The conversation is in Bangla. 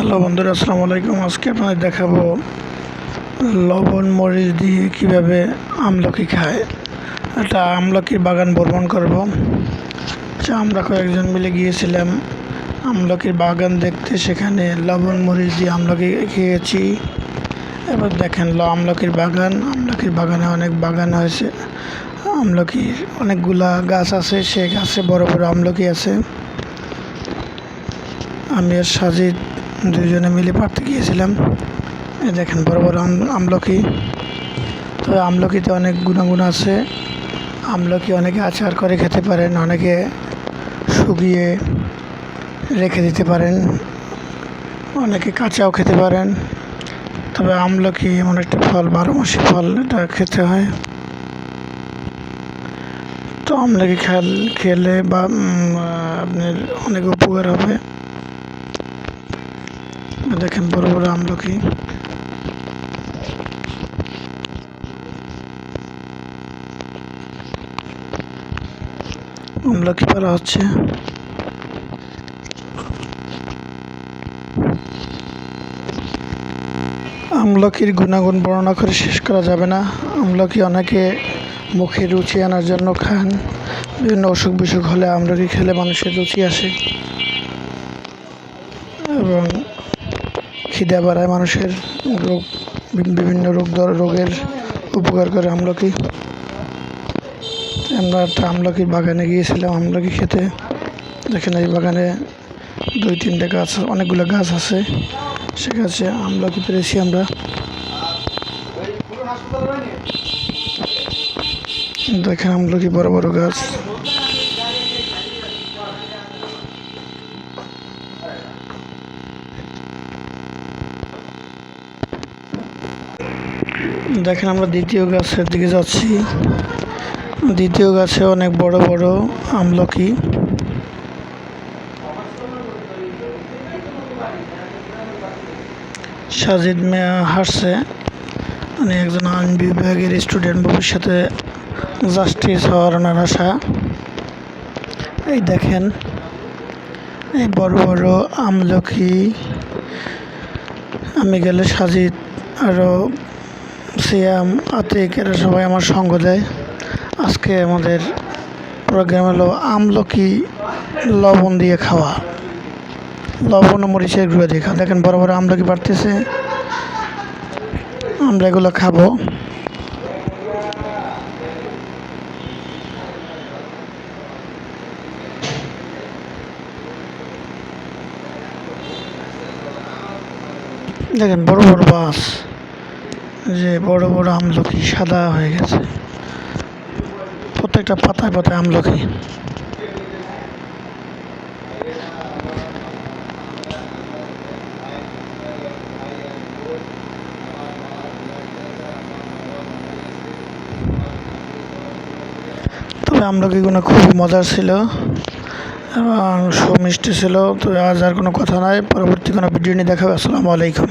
হ্যালো বন্ধুরা আসসালামু আলাইকুম। আজকে আপনাদের দেখাবো লবণ মরিচ দিয়ে কীভাবে আমলকি খায়। একটা আমলকির বাগান ভ্রমণ করব। আচ্ছা, আমরা কয়েকজন মিলে গিয়েছিলাম আমলকির বাগান দেখতে। সেখানে লবণ মরিচ দিয়ে আমলকি খেয়েছি। এবার দেখেন ল আমলকির বাগান। আমলকির বাগানে অনেক বাগান হয়েছে আমলকি অনেকগুলা গাছ আছে। সেই গাছে বড় বড় আমলকি আছে। আমি আর সাজিদ দুজনে মিলে পাড়তে গিয়েছিলাম। দেখেন, বড় বড় আমলকি। তবে আমলকিতে অনেক গুণাগুণ আছে। আমলকি অনেকে আচার করে খেতে পারেন, অনেকে শুকিয়ে রেখে দিতে পারেন, অনেকে কাঁচাও খেতে পারেন। তবে আমলকি এমন একটা ফল, বারো মাসি ফল, এটা খেতে হয়। তো আমলকি খেল, খেলে বা আপনার অনেক উপকার হবে। দেখেন বড় বড় আমলকি। আমলকি পারা হচ্ছে। আমলকির গুণাগুণ বর্ণনা করে শেষ করা যাবে না। আমলকি অনেকে মুখে রুচি আনার জন্য খান। বিভিন্ন অসুখ বিসুখ হলে আমলকি খেলে মানুষের রুচি আসে। এবং খিদে বাড়ায় মানুষের রোগ বিভিন্ন রোগ রোগের উপকার করে আমলকি। আমরা একটা আমলকির বাগানে গিয়েছিলাম, আমলকি খেতে। যেখানে এই বাগানে দুই, তিনটে গাছ, অনেকগুলো গাছ আছে। সে গাছে আমলকি পেরেছি আমরা। দেখেন আমলকি বড় বড় গাছ। দেখেন আমরা দ্বিতীয় গাছের দিকে যাচ্ছি। দ্বিতীয় গাছে অনেক বড় বড় আমলকি। সাজিদ মিয়া হাসছে উনি একজন আইন বিভাগের স্টুডেন্ট ভবিষ্যতে জাস্টিস হওয়ার ওনার আশা। এই দেখেন, এই বড় বড় আমলকি। আমি গেলে সাজিদ আরও সিয়াম, আতিক, এরা সবাই আমার সঙ্গ দেয়। আজকে আমাদের প্রোগ্রাম হলো আমলকি লবণ দিয়ে খাওয়া। লবণ মরিচের গুঁড়ো দিয়ে খাওয়া। দেখেন বড় বড় আমলকি বাড়তেছে। আমরা এগুলো খাব। দেখেন বড় বড় বাস। যে বড় বড় আমলকি সাদা হয়ে গেছে। প্রত্যেকটা পাতায় পাতায় আমলকি। তবে আমলকিগুলো খুবই মজার ছিল এবং সুমিষ্টি ছিল। তো আজ আর কোনো কথা নাই। পরবর্তী কোনো ভিডিও নিয়ে দেখাবে। আসসালামু আলাইকুম।